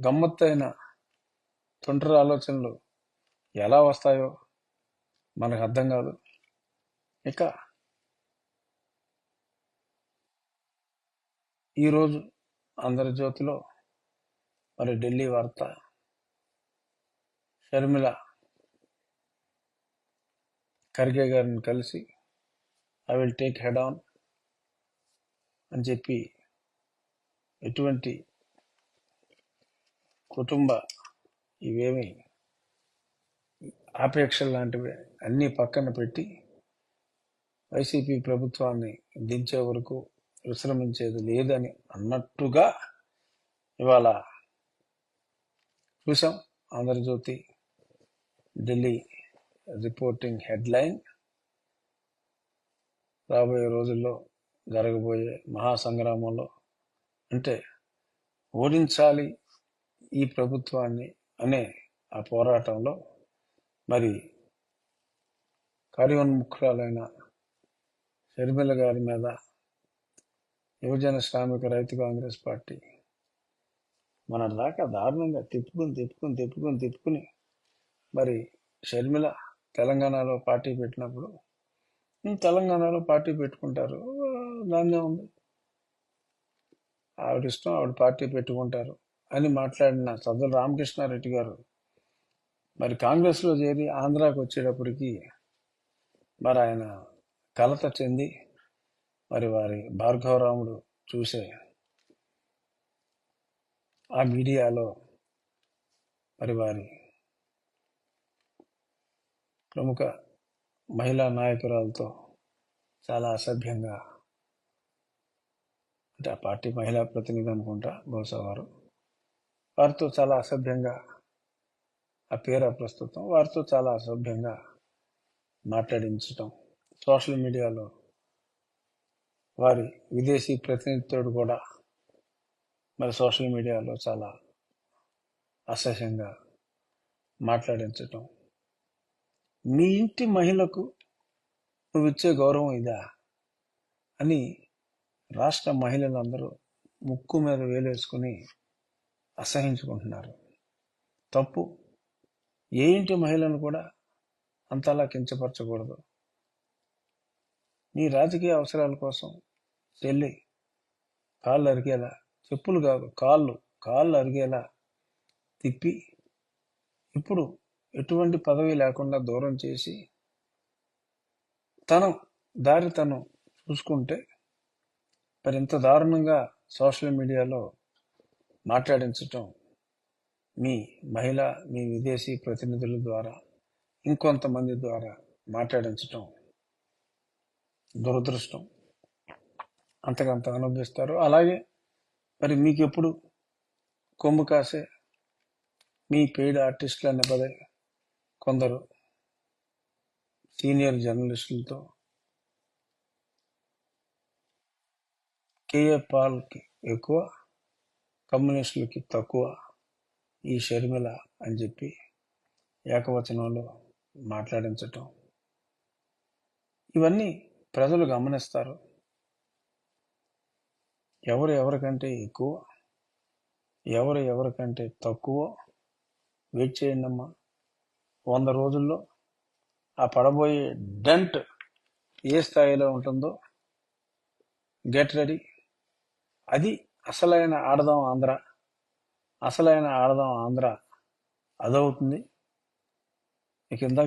గమ్మత్తైన తొంటరి ఆలోచనలు ఎలా వస్తాయో మనకు అర్థం కాదు. ఇక ఈరోజు ఆంధ్రజ్యోతిలో మరి ఢిల్లీ వార్త. షర్మిల ఖర్గే గారిని కలిసి I will take head on అని చెప్పి ఎటువంటి కుటుంబ ఇవేమి ఆపేక్షలు లాంటివి. అన్నీ పక్కన పెట్టి వైసీపీ ప్రభుత్వాన్ని దించే వరకు విశ్రమించేది లేదని అన్నట్టుగా ఇవాళ చూసాం ఆంధ్రజ్యోతి ఢిల్లీ రిపోర్టింగ్ హెడ్లైన్. రాబోయే రోజుల్లో జరగబోయే మహాసంగ్రామంలో అంటే ఓడించాలి ఈ ప్రభుత్వాన్ని అనే ఆ పోరాటంలో మరి కార్యోన్ముఖురాలైన షర్మిల గారి మీద యువజన శ్రామిక రైతు కాంగ్రెస్ పార్టీ మన దాకా దారుణంగా తిప్పుకుని తిప్పుకుని తిప్పుకుని తిప్పుకుని మరి షర్మిల తెలంగాణలో పార్టీ పెట్టినప్పుడు తెలంగాణలో పార్టీ పెట్టుకుంటారు దాన్నే ఉంది. ఆవిడ ఇష్టం ఆవిడ పార్టీ పెట్టుకుంటారు. అని మాట్లాడిన సదరు రామకృష్ణారెడ్డి గారు మరి కాంగ్రెస్లో చేరి ఆంధ్రాకు వచ్చేటప్పటికి మరి ఆయన కలత చెంది మరి వారి భార్గవరాముడు చూసే ఆ మీడియాలో మరి వారి ప్రముఖ మహిళా నాయకురాలతో చాలా అసభ్యంగా అంటే ఆ పార్టీ మహిళా ప్రతినిధి అనుకుంటా బహుశా వారు వారితో చాలా అసభ్యంగా ఆ పేరు ప్రస్తుతం వారితో చాలా అసభ్యంగా మాట్లాడించటం సోషల్ మీడియాలో వారి విదేశీ ప్రతినిధితో కూడా మరి సోషల్ మీడియాలో చాలా అసహ్యంగా మాట్లాడించటం. మీ ఇంటి మహిళకు నువ్వు ఇచ్చే గౌరవం ఇదా? అని రాష్ట్ర మహిళలందరూ ముక్కు మీద వేలేసుకుని అసహించుకుంటున్నారు. తప్పు. ఏ ఇంటి మహిళను కూడా అంతలా కించపరచకూడదు. నీ రాజకీయ అవసరాల కోసం చెల్లి కాళ్ళు అరిగేలా చెప్పులు కాదు కాళ్ళు కాళ్ళు అరిగేలా తిప్పి ఇప్పుడు ఎటువంటి పదవి లేకుండా దూరం చేసి తను దారి తను చూసుకుంటే మరి ఇంత దారుణంగా సోషల్ మీడియాలో మాట్లాడించటం మీ మహిళ మీ విదేశీ ప్రతినిధుల ద్వారా ఇంకొంతమంది ద్వారా మాట్లాడించటం దురదృష్టం. అంతకంత అనుభవిస్తారు. అలాగే మరి మీకు ఎప్పుడు కొమ్ము కాసే మీ పెయిడ్ ఆర్టిస్టులు అనే పదే కొందరు సీనియర్ జర్నలిస్టులతో కేఏ పాల్కి ఎక్కువ కమ్యూనిస్టులకి తక్కువ ఈ షర్మిల అని చెప్పి ఏకవచనంలో మాట్లాడించటం. ఇవన్నీ ప్రజలు గమనిస్తారు. ఎవరు ఎవరికంటే ఎక్కువ ఎవరు ఎవరికంటే తక్కువ వెయిట్ చేయండి అమ్మా. వంద రోజుల్లో ఆ పడబోయే డెంట్ ఏ స్థాయిలో ఉంటుందో గెట్ రెడీ. అది అసలైన ఆడదాం ఆంధ్ర అసలైన ఆడదాం ఆంధ్ర అదవుతుంది. ఇక ఇందాక